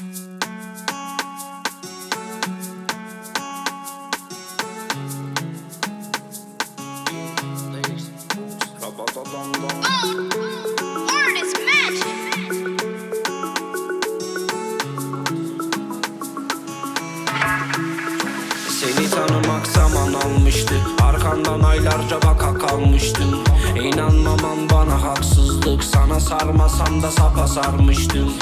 Seni tanımak zaman almıştı. Arkandan aylarca baka kalmıştım Sarmasam da sapa sarmıştım.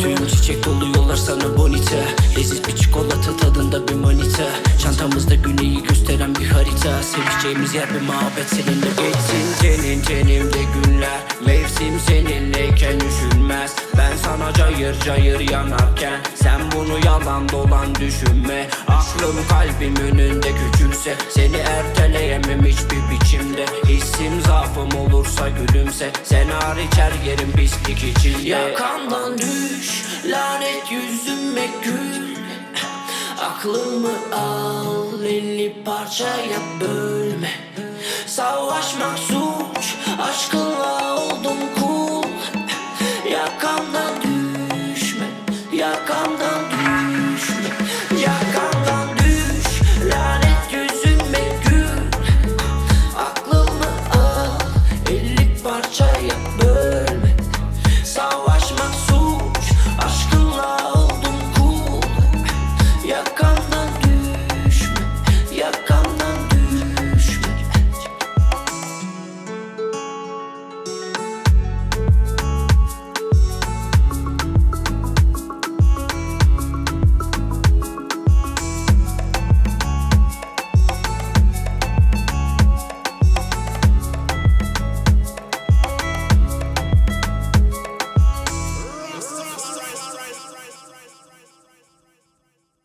Tüm çiçek dolu yollar sana bonite. Leziz bir çikolata tadında bir manita Çantamızda güneyi gösteren bir harita. Sevişeceğimiz yer bir mabet seninle Geçsin. Senin tenimde günler. Mevsim sana cayır cayır yanarken Sen bunu yalan dolan düşünme. Aklım kalbim önünde küçükse Seni erteleyemem hiçbir biçimde. Hissim zaafım olursa gülümse Sen hariç her yerim pislik içinde. Yakamdan düş lanet yüzüme gül. Aklımı al elli parçaya bölme. Savaşmak suç aşkınla oldum kul. Yakamdan